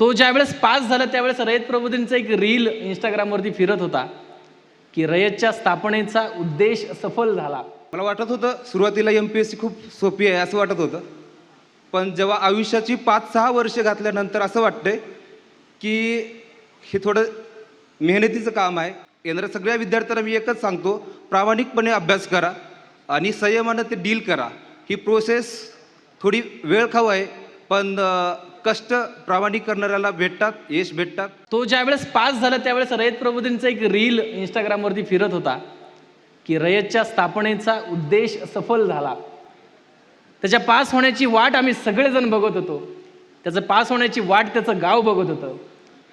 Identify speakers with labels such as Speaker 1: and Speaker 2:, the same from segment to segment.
Speaker 1: तो ज्यावेळेस पास झाला त्यावेळेस रयत प्रबोधिनीचा एक रील इंस्टाग्रामवरती फिरत होता की रयतच्या स्थापनेचा उद्देश सफल झाला.
Speaker 2: मला वाटत होतं सुरुवातीला एम पी एस सी खूप सोपी आहे असं वाटत होतं. पण जेव्हा आयुष्याची पाच सहा वर्ष घातल्यानंतर असं वाटतंय की हे थोडं मेहनतीचं काम आहे. येणाऱ्या सगळ्या विद्यार्थ्यांना मी एकच सांगतो प्रामाणिकपणे अभ्यास करा आणि संयमानं ते डील करा. ही प्रोसेस थोडी वेळ खाऊ आहे पण कष्ट प्रामाणिक करणाऱ्याला भेटतात यश भेटतात.
Speaker 1: तो ज्यावेळेस पास झाला त्यावेळेस रयत प्रबोधिनीचा एक रील इंस्टाग्रामवरती फिरत होता की रयतच्या स्थापनेचा उद्देश सफल झाला. त्याच्या पास होण्याची वाट आम्ही सगळेजण बघत होतो. त्याचं पास होण्याची वाट त्याचं गाव बघत होतं.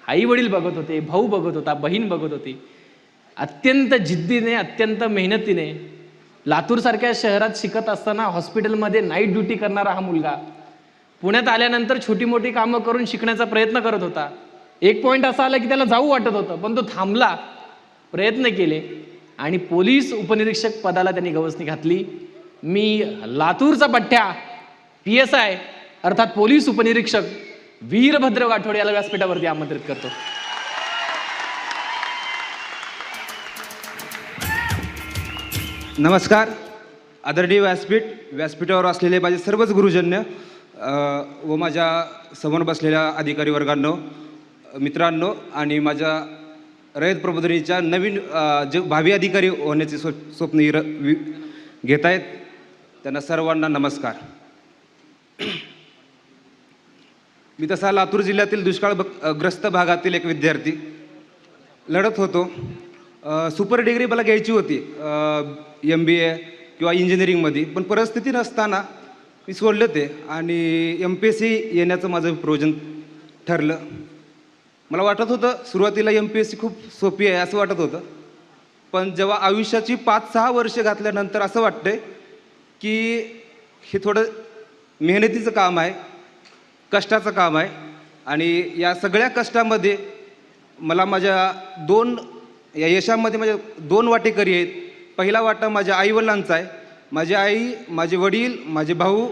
Speaker 1: आई वडील बघत होते भाऊ बघत होता बहीण बघत होती. अत्यंत जिद्दीने अत्यंत मेहनतीने लातूरसारख्या शहरात शिकत असताना हॉस्पिटलमध्ये नाईट ड्युटी करणारा हा मुलगा पुण्यात आल्यानंतर छोटी मोठी कामं करून शिकण्याचा प्रयत्न करत होता. एक पॉईंट असा आला की त्याला जाऊ वाटत होतं पण तो थांबला प्रयत्न केले आणि पोलीस उपनिरीक्षक पदाला त्यांनी गवसणी घातली. मी लातूरचा पठ्ठ्या पी एस आय अर्थात पोलीस उपनिरीक्षक वीरभद्र गाठोड याला व्यासपीठावरती आमंत्रित करतो.
Speaker 2: नमस्कार. आदरणीय व्यासपीठ व्यासपीठावर असलेले माझे सर्वच गुरुजन्य व माझ्यासमोर बसलेल्या अधिकारी वर्गांनो मित्रांनो आणि माझ्या रयत प्रबोधिनीच्या नवीन जे भावी अधिकारी होण्याचे स्व स्वप्न र वि घेत आहेत. त्यांना सर्वांना नमस्कार. मी तसा लातूर जिल्ह्यातील दुष्काळ ग्रस्त भागातील एक विद्यार्थी. लढत होतो. सुपर डिग्री मला घ्यायची होती. एम बी ए किंवा इंजिनिअरिंगमध्ये. पण परिस्थिती नसताना मी सोडलं ते. आणि एम पी एस सी येण्याचं माझं प्रोजन ठरलं. मला वाटत होतं सुरुवातीला एम पी एस सी खूप सोपी आहे असं वाटत होतं. पण जेव्हा आयुष्याची पाच सहा वर्ष घातल्यानंतर असं वाटतंय की हे थोडं मेहनतीचं काम आहे कष्टाचं काम आहे. आणि या सगळ्या कष्टामध्ये मला माझ्या दोन या यशामध्ये माझ्या दोन वाटेकरी आहेत. पहिला वाटा माझ्या आईवडिलांचा आहे. माझी आई माझे वडील माझे भाऊ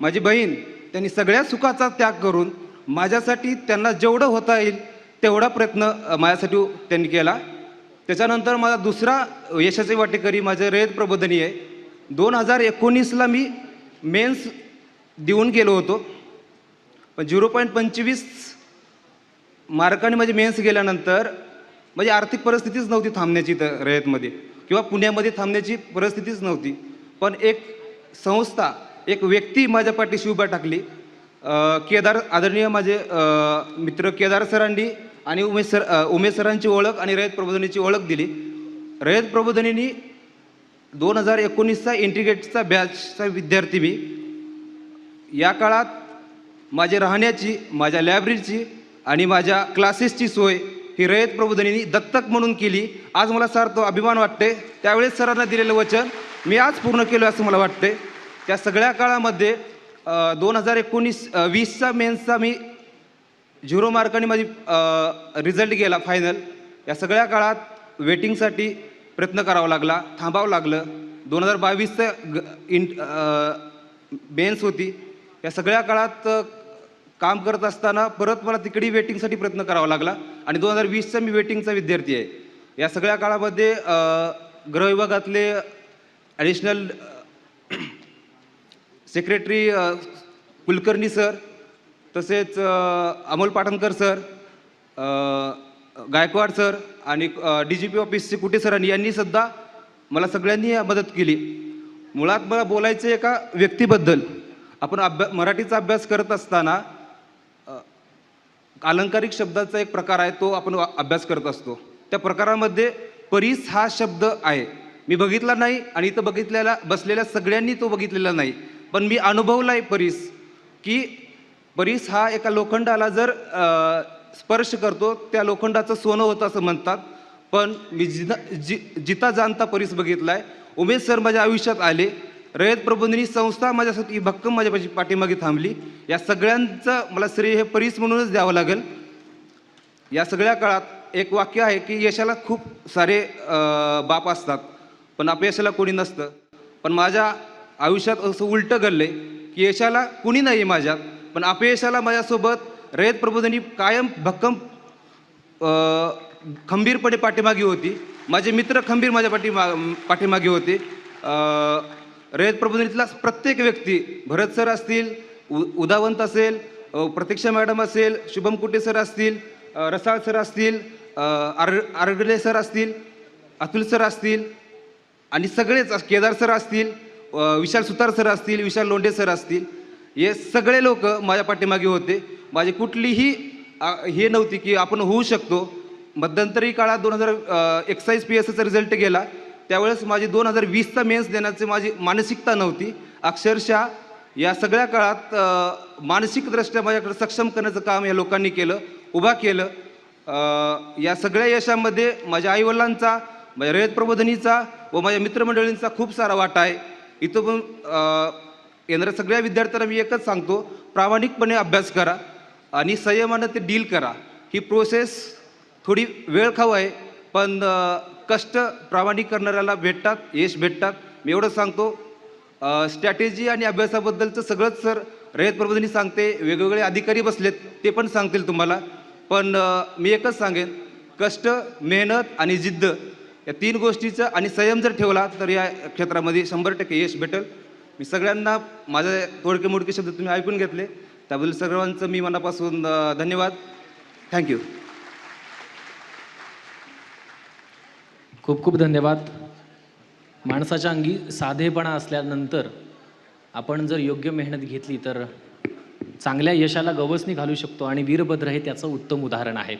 Speaker 2: माझी बहीण त्यांनी सगळ्या सुखाचा त्याग करून माझ्यासाठी त्यांना जेवढं होता येईल तेवढा प्रयत्न माझ्यासाठी त्यांनी केला. त्याच्यानंतर माझा दुसरा यशाचे वाटेकरी माझे रयत प्रबोधनी आहे. दोन हजार एकोणीसला मी मेन्स देऊन गेलो होतो. पण झिरो पॉईंट पंचवीस मार्काने माझे मेन्स गेल्यानंतर माझी आर्थिक परिस्थितीच नव्हती थांबण्याची तर रयतमध्ये किंवा पुण्यामध्ये थांबण्याची परिस्थितीच नव्हती. पण एक संस्था एक व्यक्ती माझ्या पाठीशी उभा टाकली. केदार आदरणीय माझे मित्र केदार सरांनी आणि उमेश सर उमेश सरांची ओळख आणि रयत प्रबोधनीची ओळख दिली. रयत प्रबोधनीनी दोन हजार एकोणीसचा इंटिग्रेटचा बॅचचा विद्यार्थी मी. या काळात माझे राहण्याची माझ्या लायब्ररीची आणि माझ्या क्लासेसची सोय ही रयत प्रबोधनीनी दत्तक म्हणून केली. आज मला सर तो अभिमान वाटते त्यावेळेस सरांना दिलेलं वचन मी आज पूर्ण केलं असं मला वाटते त्या सगळ्या काळामध्ये दोन हजार एकोणीस वीसचा मेन्सचा मी झिरो मार्काने माझी रिझल्ट गेला फायनल. या सगळ्या काळात वेटिंगसाठी प्रयत्न करावा लागला थांबावं लागलं. दोन हजार बावीसचं ग इन बेन्स होती. या सगळ्या काळात काम करत असताना परत मला तिकडे वेटिंगसाठी प्रयत्न करावा लागला आणि दोन हजार वीसचा मी वेटिंगचा विद्यार्थी आहे. या सगळ्या काळामध्ये गृहविभागातले विभागातले ॲडिशनल सेक्रेटरी कुलकर्णी सर तसेच अमोल पाटणकर सर गायकवाड सर आणि डी जी पी ऑफिसचे कुठे सरांनी यांनीसुद्धा मला सगळ्यांनी मदत केली. मुळात मला बोलायचं एका व्यक्तीबद्दल. आपण अभ्या मराठीचा अभ्यास करत असताना अलंकारिक शब्दाचा एक प्रकार आहे तो आपण अभ्यास करत असतो. त्या प्रकारामध्ये परीस हा शब्द आहे. मी बघितला नाही आणि इथं बघितलेला बसलेल्या सगळ्यांनी तो बघितलेला नाही. पण मी अनुभवला आहे परीस की परीस हा एका लोखंडाला जर स्पर्श करतो त्या लोखंडाचं सोनं होतं असं म्हणतात. पण मी जिना जि जिता जाणता परीस बघितला आहे उमेश सर माझ्या आयुष्यात आले. रयत प्रबोधिनी संस्था माझ्यासाठी भक्कम माझ्यापाशी पाठीमागे थांबली. या सगळ्यांचं मला श्रेय हे परीस म्हणूनच द्यावं लागेल. या सगळ्या काळात एक वाक्य आहे की यशाला खूप सारे बाप असतात. पण अपयशाला कोणी नसतं. पण माझ्या आयुष्यात असं उलटं घडलंय की यशाला कुणी नाही माझ्यात पण अपयशाला माझ्यासोबत रयत प्रबोधनी कायम भक्कम खंबीरपणे पाठीमागे होती. माझे मित्र खंबीर माझ्या पाठीमा पाठीमागे होते. रयत प्रबोधनीतला प्रत्येक व्यक्ती भरत सर असतील उ उदावंत असेल प्रतीक्षा मॅडम असेल शुभम कुटे सर असतील रसाळ सर असतील आर आरगले सर असतील अतुल सर असतील आणि सगळेच केदार सर असतील विशाल सुतार सर असतील विशाल लोंढे सर असतील हे सगळे लोक माझ्या पाठीमागे होते. माझी कुठलीही हे नव्हती की आपण होऊ शकतो. मध्यंतरी काळात दोन हजार एक्साईज पी एस रिझल्ट गेला. त्यावेळेस माझी दोन हजार वीसचा मेन्स देण्याची माझी मानसिकता नव्हती. अक्षरशः या सगळ्या काळात मानसिकदृष्ट्या माझ्याकडे सक्षम करण्याचं काम या लोकांनी केलं उभा केलं. या सगळ्या यशामध्ये माझ्या आईवडिलांचा माझ्या रयत प्रबोधनीचा व माझ्या मित्रमंडळींचा खूप सारा वाटा आहे. इथं पण येणाऱ्या सगळ्या विद्यार्थ्यांना मी एकच सांगतो प्रामाणिकपणे अभ्यास करा आणि संयमानं ते डील करा. ही प्रोसेस थोडी वेळ खाऊ आहे पण कष्ट प्रामाणिक करणाऱ्याला भेटतात यश भेटतात. मी एवढं सांगतो स्ट्रॅटेजी आणि अभ्यासाबद्दलचं सगळंच सर रयत प्रबोधनी सांगते वेगवेगळे अधिकारी बसलेत ते पण सांगतील तुम्हाला. पण मी एकच सांगेन कष्ट मेहनत आणि जिद्द या तीन गोष्टीचं आणि संयम जर ठेवला तर या क्षेत्रामध्ये शंभर टक्के यश भेटेल. मी सगळ्यांना माझे थोडके मोडके शब्द तुम्ही ऐकून घेतले. त्याबद्दल सर्वांचं मी मनापासून धन्यवाद. थँक्यू
Speaker 1: खूप खूप धन्यवाद. माणसाच्या अंगी साधेपणा असल्यानंतर आपण जर योग्य मेहनत घेतली तर चांगल्या यशाला गवसणी घालू शकतो आणि वीरभद्र हे त्याचं उत्तम उदाहरण आहे.